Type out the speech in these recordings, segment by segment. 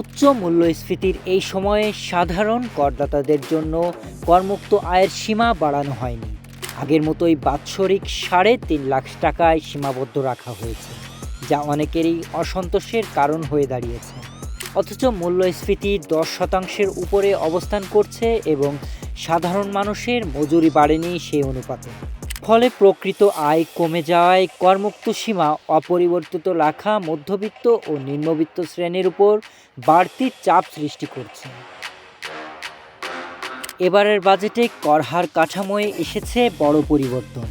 উচ্চ মূল্যস্ফীতির এই সময়ে সাধারণ করদাতাদের জন্য করমুক্ত আয়ের সীমা বাড়ানো হয়নি। আগের মতোই বাৎসরিক সাড়ে তিন লাখ টাকায় সীমাবদ্ধ রাখা হয়েছে, যা অনেকেরই অসন্তোষের কারণ হয়ে দাঁড়িয়েছে। অথচ মূল্যস্ফীতি দশ শতাংশের উপরে অবস্থান করছে এবং সাধারণ মানুষের মজুরি বাড়েনি সেই অনুপাতে। ফলে প্রকৃত আয় কমে যাওয়ায় করমুক্ত সীমা, অপরিবর্তিত রাখা মধ্যবিত্ত ও নিম্নবিত্ত শ্রেণির উপর বাড়তি চাপ সৃষ্টি করছে। এবারের বাজেটে করহার কাঠামোয় এসেছে বড় পরিবর্তন।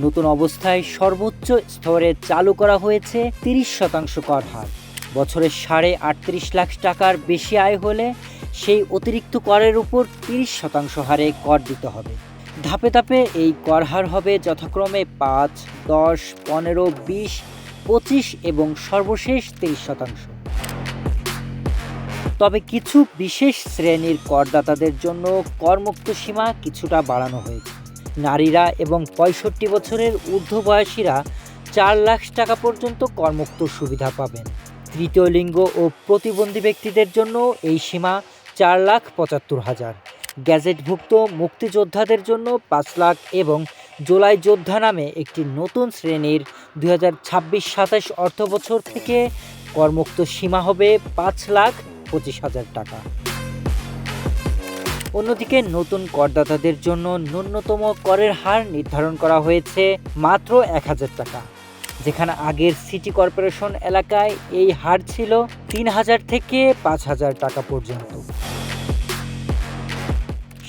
নতুন অবস্থায় সর্বোচ্চ স্তরে চালু করা হয়েছে তিরিশ শতাংশ কর হার সাড়ে আটত্রিশ লাখ টাকার বেশি আয় হলে সেই অতিরিক্ত করের উপর তিরিশ শতাংশ হারে কর দিতে হবে। ধাপে ধাপে এই কর হার হবে যথাক্রমে পাঁচ, দশ, পনেরো, বিশ, পঁচিশ এবং সর্বশেষ তিরিশ শতাংশ। তবে কিছু বিশেষ শ্রেণির করদাতাদের জন্য করমুক্ত সীমা কিছুটা বাড়ানো হয়েছে। নারীরা এবং পঁয়ষট্টি বছরের ঊর্ধ্ব বয়সীরা চার লাখ টাকা পর্যন্ত করমুক্ত সুবিধা পাবেন। তৃতীয় লিঙ্গ ও প্রতিবন্ধী ব্যক্তিদের জন্য এই সীমা চার লাখ পঁচাত্তর হাজার। গ্যাজেটভুক্ত মুক্তিযোদ্ধাদের জন্য পাঁচ লাখ এবং জোলাই যোদ্ধা নামে একটি নতুন শ্রেণির দুই হাজার ছাব্বিশ সাতাশ অর্থ বছর থেকে করমুক্ত সীমা হবে পাঁচ লাখ পঁচিশ হাজার টাকা। অন্যদিকে নতুন করদাতাদের জন্য ন্যূনতম করের হার নির্ধারণ করা হয়েছে মাত্র এক হাজার টাকা। যেখানে আগের সিটি কর্পোরেশন এলাকায় এই হার ছিল তিন হাজার থেকে পাঁচ হাজার টাকা পর্যন্ত।